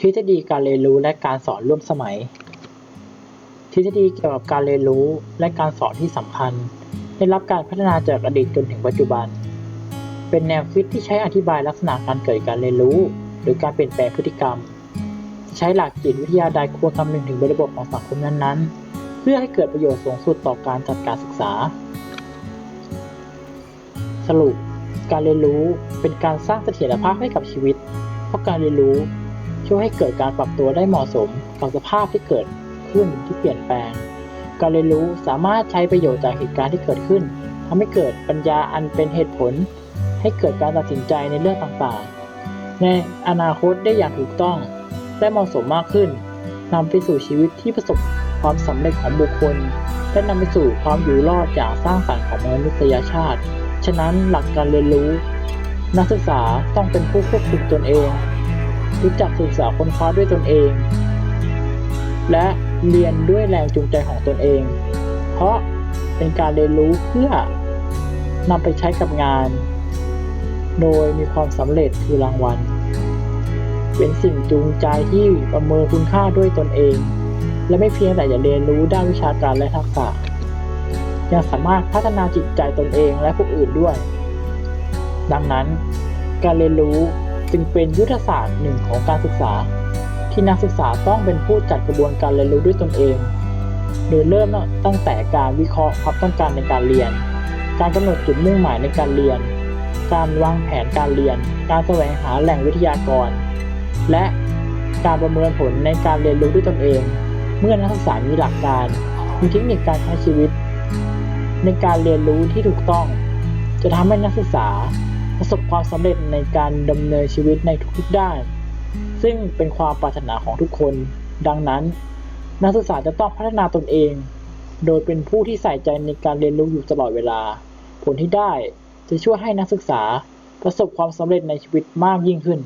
ทฤษฎีการเรียนรู้และการสอนร่วมสมัย ทฤษฎีเกี่ยวกับการเรียนรู้และการสอนที่สำคัญ ได้รับการพัฒนาจากอดีตจนถึงปัจจุบัน เป็นแนวคิดที่ใช้อธิบายลักษณะการเกิดการเรียนรู้ หรือการเปลี่ยนแปลงพฤติกรรม ใช้หลักจิตวิทยาใดควรคำนึงถึงบริบทของสังคมนั้นๆ เพื่อให้เกิดประโยชน์สูงสุดต่อการจัดการศึกษา สรุป การเรียนรู้เป็นการสร้างเสถียรภาพให้กับชีวิต เพราะการเรียนรู้ ช่วยให้เกิดการปรับตัวได้เหมาะสมกับสภาพที่เกิดขึ้นที่เปลี่ยนแปลง การเรียนรู้สามารถใช้ประโยชน์จากเหตุการณ์ที่เกิดขึ้นทำให้เกิดปัญญาอันเป็นเหตุผล ให้เกิดการตัดสินใจในเรื่องต่างๆ ในอนาคตได้อย่างถูกต้องและเหมาะสมมากขึ้นนำไปสู่ชีวิตที่ประสบความสำเร็จของบุคคลและนำไปสู่ความอยู่รอดอย่างสร้างสรรค์ของมนุษยชาติ ฉะนั้นหลักการเรียนรู้ นักศึกษาต้องเป็นผู้ควบคุมตนเอง รู้จักศึกษาค้นคว้าด้วยตนเอง และเรียนด้วยแรงจูงใจของตนเอง เพราะเป็นการเรียนรู้เพื่อนำไปใช้กับงาน โดยมีความสำเร็จคือรางวัล เป็นสิ่งจูงใจที่ประเมินคุณค่าด้วยตนเอง และไม่เพียงแต่จะเรียนรู้ด้านวิชาการและทักษะ ยังสามารถพัฒนาจิตใจตนเองและผู้อื่นด้วย ดังนั้นการเรียนรู้ จึงเป็นยุทธศาสตร์หนึ่งของการศึกษา ที่นักศึกษาต้องเป็นผู้จัดกระบวนการเรียนรู้ด้วยตนเอง โดยเริ่มตั้งแต่การวิเคราะห์ความต้องการในการเรียน การกำหนดจุดมุ่งหมายในการเรียน การวางแผนการเรียน การแสวงหาแหล่งวิทยากร และการประเมินผลในการเรียนรู้ด้วยตนเอง เมื่อนักศึกษามีหลักการ มีเทคนิคการใช้ชีวิต ในการเรียนรู้ที่ถูกต้อง จะทำให้นักศึกษา ประสบความสำเร็จในการดำเนินชีวิตในทุกๆด้าน ซึ่งเป็นความปรารถนาของทุกคน ดังนั้น นักศึกษาจะต้องพัฒนาตนเอง โดยเป็นผู้ที่ใส่ใจในการเรียนรู้อยู่ตลอดเวลา ผลที่ได้จะช่วยให้นักศึกษาประสบความสำเร็จในชีวิตมากยิ่งขึ้น